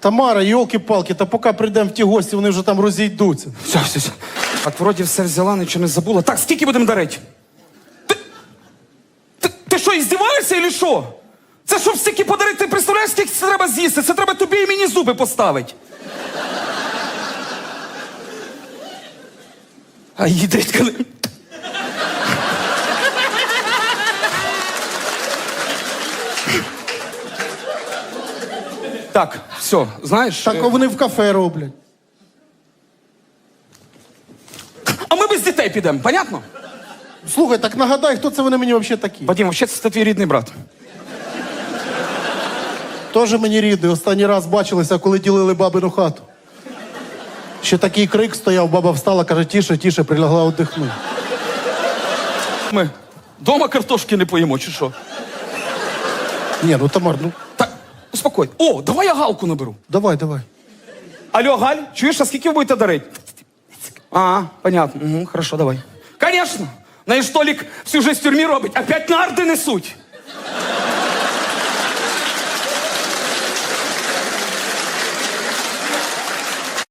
Тамара, йолки-палки, та поки прийдемо в ті гості, вони вже там розійдуться. Все, все, все. Так, вроді все взяла, нічого не забула. Так, скільки будемо дарити? Ти, ти, ти що, іздіваєшся чи що? Це щоб стільки подарити, ти представляєш, скільки це треба з'їсти? Це треба тобі і мені зуби поставити. А їдрить коли. Так, все, знаєш. Так е, вони в кафе роблять. а ми без дітей підемо, понятно? Слухай, так нагадай, хто це вони мені взагалі такі. Вадим, взагалі це твій рідний брат. Тоже мені рідний. Останній раз бачилися, коли ділили бабину хату. Ще такий крик стояв, баба встала, каже, тіше, тіше, прилягла отдихнути. Ми дома картошки не поїмо, чи що? Ні, ну Тамар, ну успокой. О, давай я галку наберу. давай, давай. Алло, Галь, чуєш, а скільки ви будете дарити? А, понятно. Угу, хорошо, давай. Конечно. На столик всю жизнь в тюрмі робить, опять нарди несуть.